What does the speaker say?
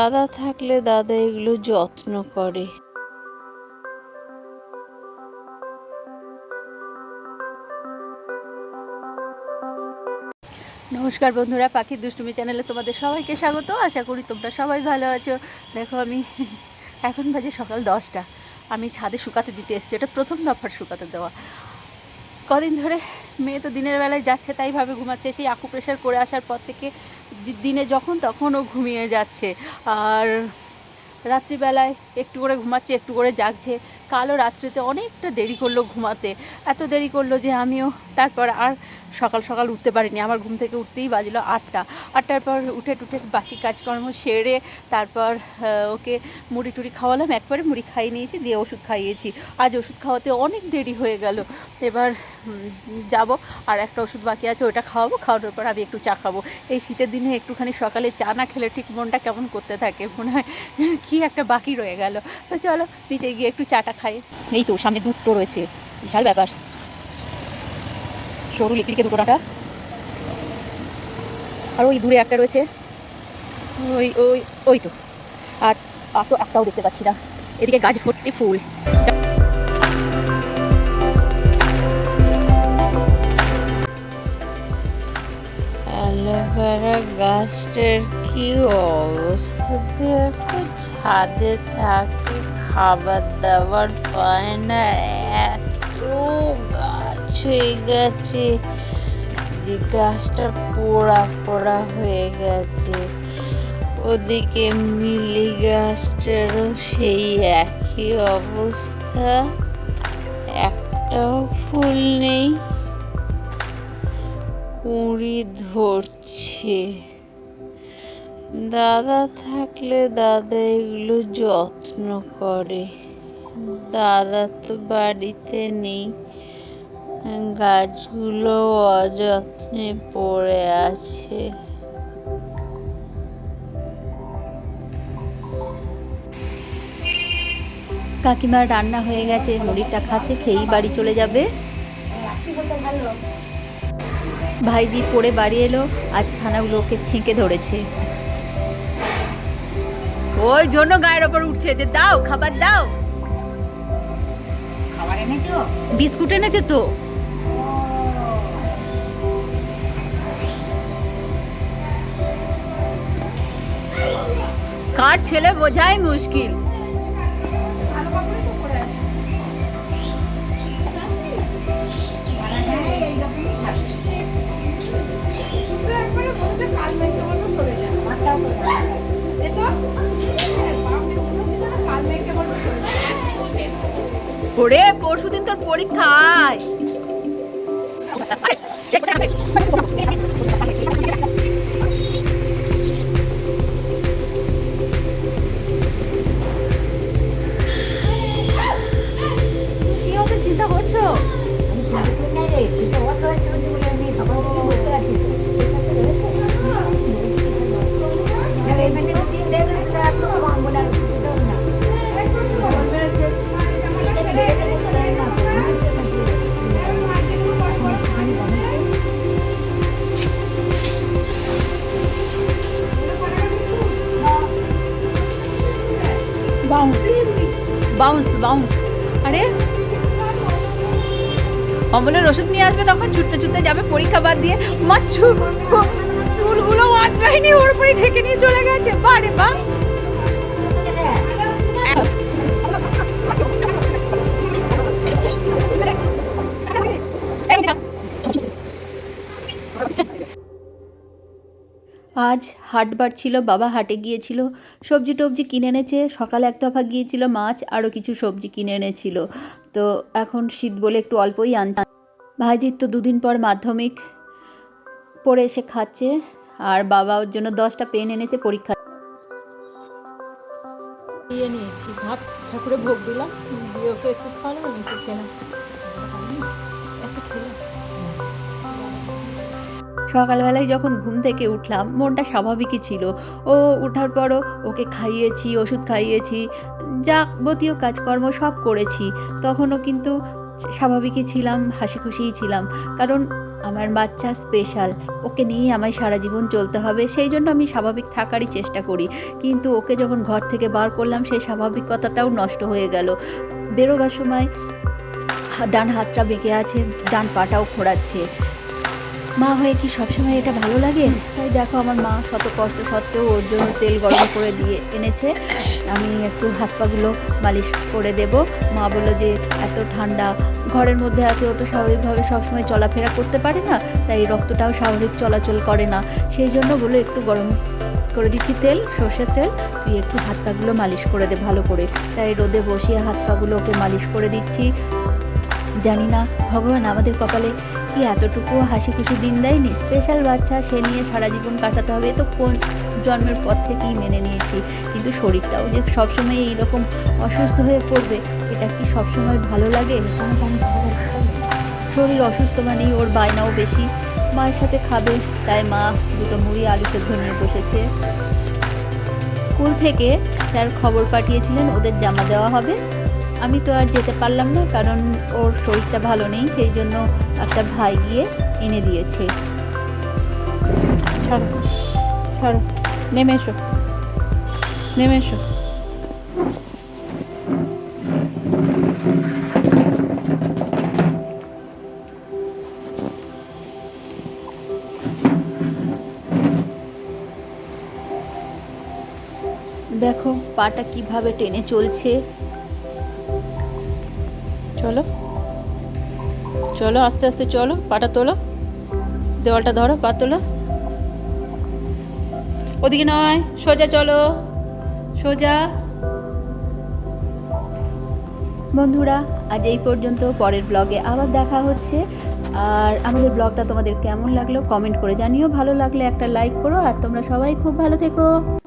দাদা থাকলে দাদা এগুলো যত্ন করে। নমস্কার বন্ধুরা, পাখির দুষ্টুমি চ্যানেলে তোমাদের সবাইকে স্বাগত। আশা করি তোমরা সবাই ভালো আছো। দেখো আমি এখন বাজে সকাল দশটা। আমি ছাদে শুকাতে দিতে এসেছি। এটা প্রথম দফার শুকাতে দেওয়া। কদিন ধরে মেয়ে তো দিনের বেলায় যাচ্ছে, তাই ভাবে ঘুমাচ্ছে। সেই আকু প্রেশার করে আসার পর থেকে দিনে যখন তখন ও ঘুমিয়ে যাচ্ছে। আর রাত্রিবেলায় একটু করে ঘুমাচ্ছে, একটু করে জাগছে। কালো রাত্রিতে অনেকটা দেরি করল ঘুমাতে। এত দেরি করল যে আমিও তারপর আর সকাল সকাল উঠতে পারিনি। আমার ঘুম থেকে উঠতেই বাজলো আটটা। আটটার পর উঠে টুঠে বাসি কাজকর্ম সেরে তারপর ওকে মুড়ি টুড়ি খাওয়ালাম। একবারে মুড়ি খাইয়ে নিয়েছি, দিয়ে ওষুধ খাইয়েছি। আজ ওষুধ খাওয়াতে অনেক দেরি হয়ে গেল। এবার যাব আর একটা ওষুধ বাকি আছে, ওটা খাওয়াবো। খাওয়ানোর পর আমি একটু চা খাব। এই শীতের দিনে একটুখানি সকালে চা না খেলে ঠিক মনটা কেমন করতে থাকে? মনে হয় কি একটা বাকি রয়ে গেল। তো চলো, নিচে গিয়ে একটু চাটা খাই। এই তো, সামনে দুটো রয়েছে। বিশাল ব্যাপার। সরু লিকলিকে দুটো ডাঁটা। আর ওই দূরে একটা রয়েছে। ওই ওই ওই তো। আর তো একটাও দেখতে পাচ্ছি না। এদিকে গাছ ভর্তি ফুল। অ্যালোভেরা গাছটার কি অবস্থা? ছাদে থাকে, খাবার দাবার পায় না, এত গাছ হয়ে গেছে। যে গাছটা পোড়া পোড়া হয়ে গেছে। ওদিকে মিলি গাছটারও সেই একই অবস্থা। একটাও ফুল নেই। কুঁড়ি ধরছে। দাদা থাকলে দাদা এগুলো যত্ন করে। দাদা তো বাড়িতে নেই। গাছগুলো অযত্নে পড়ে আছে। কাকিমার রান্না হয়ে গেছে মুড়িটা খাচ্ছে খেয়েই বাড়ি চলে যাবে। ভাইজি পড়ে বাড়ি এলো আর ছানাগুলোকে ছেঁকে ধরেছে। ওই জন্য গায়ের ওপর উঠছে যে দাও খাবার দাও। খাবার এনেছো? বিস্কুট এনেছে তো। কার ছেলে বোঝাই মুশকিল। ওরে পরশুদিন তোর পরীক্ষায় বাউন্স বাউন্স বাউন্স আরে। অমলের ওষুধ নিয়ে আসবে তখন ছুটতে ছুটতে যাবে পরীক্ষা বাদ দিয়ে। মা চুল চুলগুলো মাত্রায়নি ওর উপরে ঢেকে নিয়ে চলে গেছে। বারে বা। আজ হাটবার ছিল, বাবা হাটে গিয়েছিল। সবজি টবজি কিনে এনেছে, সকালে এক দফা গিয়েছিল মাছ, আরও কিছু সবজি কিনে এনেছিল। তো এখন শীত বলে একটু অল্পই আনতাম ভাইজির তো দুদিন পর মাধ্যমিক, পড়ে এসে খাচ্ছে। আর বাবা ওর জন্য দশটা পেন এনেছে পরীক্ষা। দিয়ে নিয়েছি। ভাত ঠাকুরে ভোগ দিলাম। দিয়ে ওকে একটু খাওয়ালাম আমি একটু খেলাম সকালবেলায় যখন ঘুম থেকে উঠলাম মনটা স্বাভাবিকই ছিল। ও উঠার পরও ওকে খাইয়েছি ওষুধ খাইয়েছি যাবতীয় কাজকর্ম সব করেছি। তখনও কিন্তু স্বাভাবিকই ছিলাম হাসি খুশিই ছিলাম। কারণ আমার বাচ্চা স্পেশাল ওকে নিয়েই আমায় সারা জীবন চলতে হবে, সেই জন্য আমি স্বাভাবিক থাকারই চেষ্টা করি। কিন্তু ওকে যখন ঘর থেকে বার করলাম, সেই স্বাভাবিকতাটাও নষ্ট হয়ে গেল। বেরোবার সময় ডান হাতটা বেঁকে আছে, ডান পাটাও খোঁড়াচ্ছে। মা হয়ে কি সবসময় এটা ভালো লাগে? তাই দেখো আমার মা শত কষ্ট সত্ত্বেও ওর জন্য তেল গরম করে দিয়ে এনেছে। আমি একটু হাত পাগুলো মালিশ করে দেব। মা বলল যে, এত ঠান্ডা ঘরের মধ্যে আছে, ও তো স্বাভাবিকভাবে সবসময় চলাফেরা করতে পারে না, তাই রক্তটাও স্বাভাবিক চলাচল করে না। সেই জন্য বলল একটু গরম করে দিচ্ছি তেল, সর্ষের তেল তুই একটু হাত পাগুলো মালিশ করে দে ভালো করে। তাই রোদে বসিয়ে হাত পাগুলো ওকে মালিশ করে দিচ্ছি। জানি না, ভগবান আমাদের কপালে কি এতটুকু হাসি খুশি দিন দেয়নি? স্পেশাল বাচ্চা, সে নিয়ে সারা জীবন কাটাতে হবে তো কোন জন্মের পর থেকেই মেনে নিয়েছি। কিন্তু শরীরটাও যে সবসময় এইরকম অসুস্থ হয়ে পড়বে এটা কি সবসময় ভালো লাগে? শরীর অসুস্থ মানেই ওর বায়নাও বেশি। মায়ের সাথে খাবে, তাই মা দুটো মুড়ি, আলু সেদ্ধ নিয়ে বসেছে। স্কুল থেকে স্যার খবর পাঠিয়েছিলেন, ওদের জামা দেওয়া হবে। আমি তো আর যেতে পারলাম না, কারণ ওর শরীরটা ভালো নেই, সেই জন্য একটা ভাই গিয়ে এনে দিয়েছে। ছাড়ো ছাড়ো, নেমে এসো। নেমে এসো। পাটা কীভাবে টেনে চলছে? চলো। চলো আস্তে আস্তে চলো পাটা তোলো। দেওয়ালটা ধরো পা তোলো। ওদিকে নয় সোজা চলো। সোজা। বন্ধুরা আজ এই পর্যন্ত। পরের ব্লগে আবার দেখা হচ্ছে। আর আমাদের ব্লগটা তোমাদের কেমন লাগল কমেন্ট করে জানিও। ভালো লাগলে একটা লাইক করো। আর তোমরা সবাই খুব ভালো থেকো।